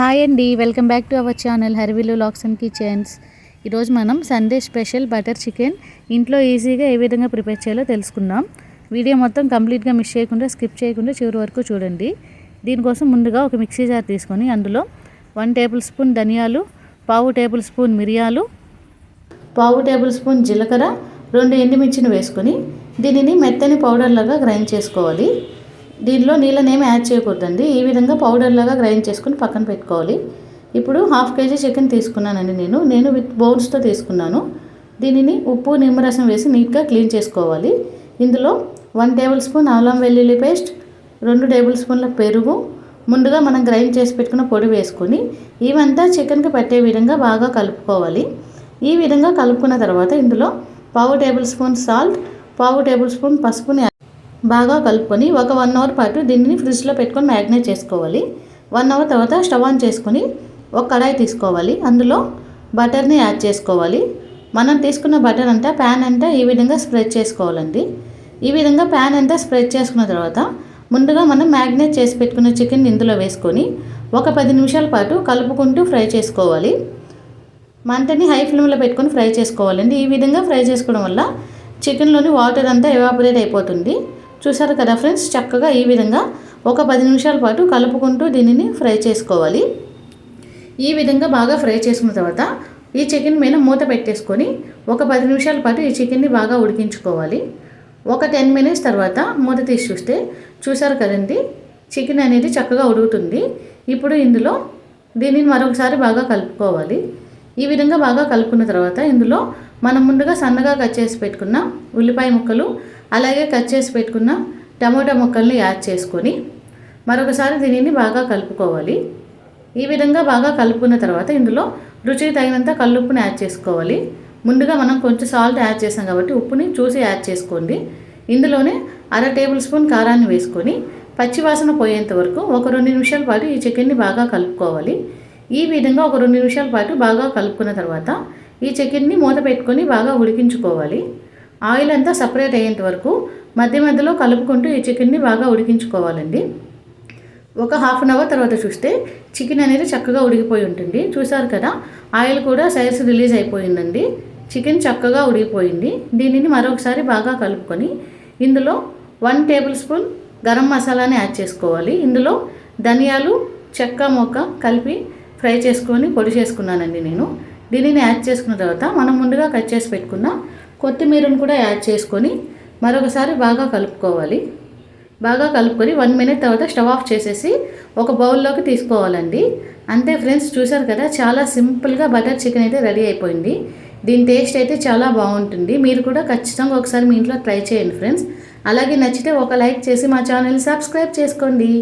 Hi అండి welcome back to our channel Harivillu lakhs and kitchens ఈరోజు మనం సండే స్పెషల్ బటర్ చికెన్ ఇంట్లో ఈజీగా ఏ విధంగా ప్రిపేర్ చేయాలో తెలుసుకుందాం. వీడియో మొత్తం కంప్లీట్గా మిస్ చేయకుండా స్కిప్ చేయకుండా చివరి వరకు చూడండి. దీనికోసం ముందుగా ఒక మిక్సీ జార్ తీసుకొని అందులో వన్ టేబుల్ స్పూన్ ధనియాలు పావు టేబుల్ స్పూన్ మిరియాలు పావు టేబుల్ స్పూన్ జీలకర్ర రెండు ఎండుమిర్చిని వేసుకొని దీనిని మెత్తని పౌడర్ లాగా గ్రైండ్ చేసుకోవాలి. దీనిలో నీళ్ళనేమి యాడ్ చేయకూడదండి. ఈ విధంగా పౌడర్ లాగా గ్రైండ్ చేసుకుని పక్కన పెట్టుకోవాలి. ఇప్పుడు హాఫ్ కేజీ చికెన్ తీసుకున్నానండి నేను. నేను విత్ బోన్స్తో తీసుకున్నాను. దీనిని ఉప్పు నిమ్మరసం వేసి నీట్గా క్లీన్ చేసుకోవాలి. ఇందులో వన్ టేబుల్ స్పూన్ అల్లం వెల్లుల్లి పేస్ట్ రెండు టేబుల్ స్పూన్ల పెరుగు ముందుగా మనం గ్రైండ్ చేసి పెట్టుకున్న పొడి వేసుకొని ఇవంతా చికెన్కి పట్టే విధంగా బాగా కలుపుకోవాలి. ఈ విధంగా కలుపుకున్న తర్వాత ఇందులో పావు టేబుల్ స్పూన్ సాల్ట్ పావు టేబుల్ స్పూన్ పసుపుని బాగా కలుపుకొని ఒక వన్ అవర్ పాటు దీనిని ఫ్రిడ్జ్లో పెట్టుకొని మ్యాగ్నేట్ చేసుకోవాలి. వన్ అవర్ తర్వాత స్టవ్ ఆన్ చేసుకొని ఒక కడాయి తీసుకోవాలి. అందులో బటర్ని యాడ్ చేసుకోవాలి. మనం తీసుకున్న బటర్ అంతా ప్యాన్ అంతా ఈ విధంగా స్ప్రెడ్ చేసుకోవాలండి. ఈ విధంగా ప్యాన్ అంతా స్ప్రెడ్ చేసుకున్న తర్వాత ముందుగా మనం మ్యాగ్నేట్ చేసి పెట్టుకున్న చికెన్ ఇందులో వేసుకొని ఒక పది నిమిషాల పాటు కలుపుకుంటూ ఫ్రై చేసుకోవాలి. మంటని హై ఫ్లేమ్లో పెట్టుకొని ఫ్రై చేసుకోవాలండి. ఈ విధంగా ఫ్రై చేసుకోవడం వల్ల చికెన్లోని వాటర్ అంతా ఎవాపరేట్ అయిపోతుంది. చూసారు కదా ఫ్రెండ్స్? చక్కగా ఈ విధంగా ఒక పది నిమిషాల పాటు కలుపుకుంటూ దీనిని ఫ్రై చేసుకోవాలి. ఈ విధంగా బాగా ఫ్రై చేసుకున్న తర్వాత ఈ చికెన్ మీద మూత పెట్టేసుకొని ఒక పది నిమిషాల పాటు ఈ చికెన్ని బాగా ఉడికించుకోవాలి. ఒక టెన్ మినిట్స్ తర్వాత మూత తీసి చూస్తే చూసారు కదండి? చికెన్ అనేది చక్కగా ఉడుకుతుంది. ఇప్పుడు ఇందులో దీనిని మరొకసారి బాగా కలుపుకోవాలి. ఈ విధంగా బాగా కలుపుకున్న తర్వాత ఇందులో మనం ముందుగా సన్నగా కట్ చేసి పెట్టుకున్న ఉల్లిపాయ ముక్కలు అలాగే కట్ చేసి పెట్టుకున్న టమోటా ముక్కల్ని యాడ్ చేసుకొని మరొకసారి దీనిని బాగా కలుపుకోవాలి. ఈ విధంగా బాగా కలుపుకున్న తర్వాత ఇందులో రుచికి తగినంత కల్లుప్పుని యాడ్ చేసుకోవాలి. ముందుగా మనం కొంచెం సాల్ట్ యాడ్ చేసాం కాబట్టి ఉప్పుని చూసి యాడ్ చేసుకోండి. ఇందులోనే అర టేబుల్ స్పూన్ కారాన్ని వేసుకొని పచ్చివాసన పోయేంత వరకు ఒక రెండు నిమిషాల పాటు ఈ చికెన్ని బాగా కలుపుకోవాలి. ఈ విధంగా ఒక రెండు నిమిషాల పాటు బాగా కలుపుకున్న తర్వాత ఈ చికెన్ని మూత పెట్టుకొని బాగా ఉడికించుకోవాలి. ఆయిల్ అంతా సపరేట్ అయ్యేంత వరకు మధ్య మధ్యలో కలుపుకుంటూ ఈ చికెన్ని బాగా ఉడికించుకోవాలండి. ఒక హాఫ్ అన్ అవర్ తర్వాత చూస్తే చికెన్ అనేది చక్కగా ఉడికిపోయి ఉంటుంది. చూసారు కదా ఆయిల్ కూడా సైజ్ రిలీజ్ అయిపోయిందండి. చికెన్ చక్కగా ఉడికిపోయింది. దీనిని మరొకసారి బాగా కలుపుకొని ఇందులో వన్ టేబుల్ స్పూన్ గరం మసాలాని యాడ్ చేసుకోవాలి. ఇందులో ధనియాలు చెక్క మొక్క కలిపి ఫ్రై చేసుకొని పొడి చేసుకున్నానండి నేను. దీనిని యాడ్ చేసుకున్న తర్వాత మనం ముందుగా కట్ చేసి పెట్టుకున్న కొత్తిమీరను కూడా యాడ్ చేసుకొని మరొకసారి బాగా కలుపుకోవాలి. బాగా కలుపుకొని వన్ మినిట్ తర్వాత స్టవ్ ఆఫ్ చేసేసి ఒక బౌల్లోకి తీసుకోవాలండి. అంతే ఫ్రెండ్స్ చూసారు కదా చాలా సింపుల్గా బటర్ చికెన్ అయితే రెడీ అయిపోయింది. దీని టేస్ట్ అయితే చాలా బాగుంటుంది. మీరు కూడా ఖచ్చితంగా ఒకసారి మీ ఇంట్లో ట్రై చేయండి ఫ్రెండ్స్. అలాగే నచ్చితే ఒక లైక్ చేసి మా ఛానల్ సబ్స్క్రైబ్ చేసుకోండి.